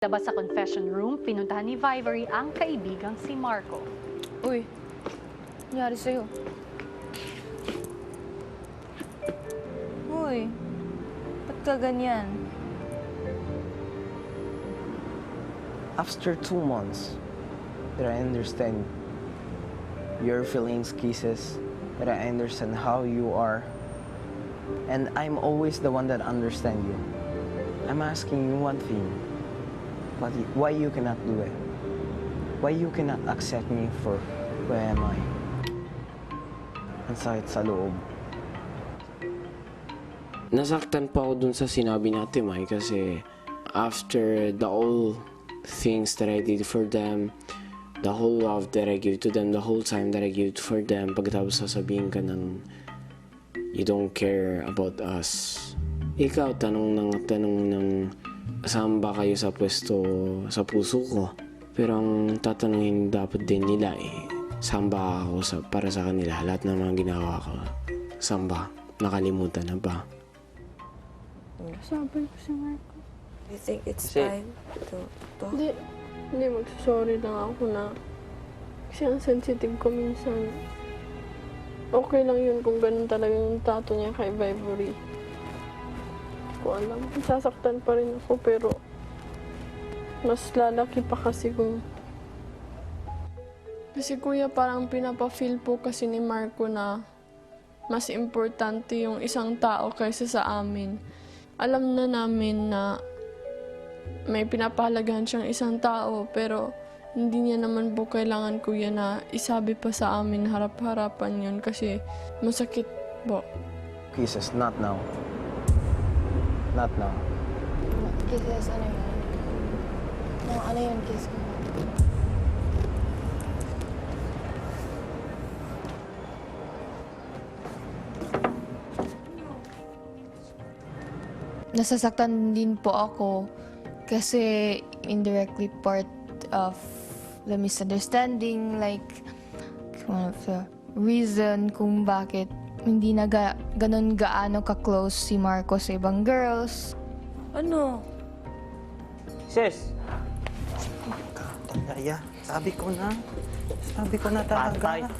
Labas sa confession room, pinuntahan ni Vivery ang kaibigang si Marco. Uy, nangyari sa'yo? Uy, ba't ka ganyan? After two months, that I understand your feelings, kisses, that I understand how you are, and I'm always the one that understand you. I'm asking you one thing, but why you cannot do it? Why you cannot accept me for who am I? Ang sakit sa loob. Nasaktan pa ako dun sa sinabi Ate Mai kasi after the all things that I did for them, the whole love that I give to them, the whole time that I give for them, pagkatapos sasabihin ka ng you don't care about us. Ikaw, tanong ng tanong ng saan ba kayo sa pwesto sa puso ko? Pero ang tatanungin dapat din nila eh, saan ba ako sa, para sa kanila? Lahat ng mga ginawa ko, saan ba? Nakalimutan na ba? Sabi ko si Marco. I think it's Kasi- time to talk. Hindi, hindi magsasorry lang ako na kasi ang sensitive ko minsan. Okay lang yun kung ganun talaga yung tato niya kay Vivory. Ko alam. Sasaktan pa rin ako pero mas lalaki pa kasi kung kasi kuya parang pinapa-feel po kasi ni Marco na mas importante yung isang tao kaysa sa amin. Alam na namin na may pinapahalagahan siyang isang tao pero hindi niya naman po kailangan kuya na isabi pa sa amin harap-harapan yun kasi masakit po. Kisses, not now. Not now. Kisses, ano yun? Ano, ano yun, kiss mo? Nasasaktan din po ako kasi indirectly part of the misunderstanding like one of the reason kung bakit hindi na ga, ganun gaano ka-close si Marco sa ibang girls. Ano? Sis! Daya, sabi ko na. Sabi ko na Patay. talaga.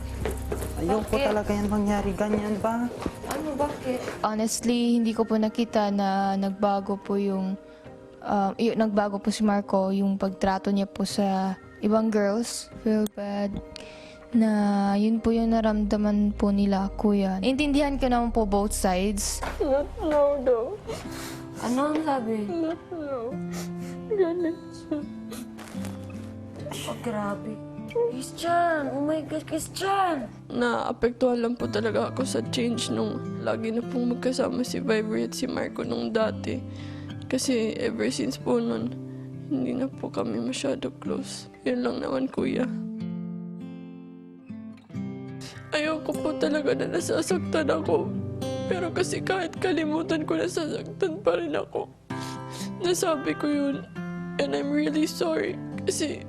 Ayoko Bakit? talaga yan mangyari. Ganyan ba? Ano, bakit? Honestly, hindi ko po nakita na nagbago po yung, um, y- nagbago po si Marco, yung pagtrato niya po sa ibang girls. Feel bad na yun po yung naramdaman po nila, kuya. Intindihan ko naman po both sides. Not now daw. Ano ang sabi? Not now. Galit siya. Oh, grabe. Christian! Oh my God, Christian! Naapektuhan lang po talaga ako sa change nung lagi na pong magkasama si Vivery at si Marco nung dati. Kasi ever since po nun, hindi na po kami masyado close. Yun lang naman, kuya. Ayoko po talaga na nasasaktan ako. Pero kasi kahit kalimutan ko, nasasaktan pa rin ako. Nasabi ko yun. And I'm really sorry. Kasi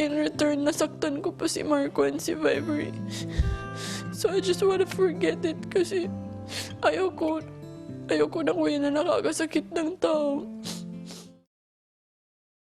in return, nasaktan ko pa si Marco and si Vivery. So I just wanna forget it kasi ayoko, ayoko na kuya na nakakasakit ng tao.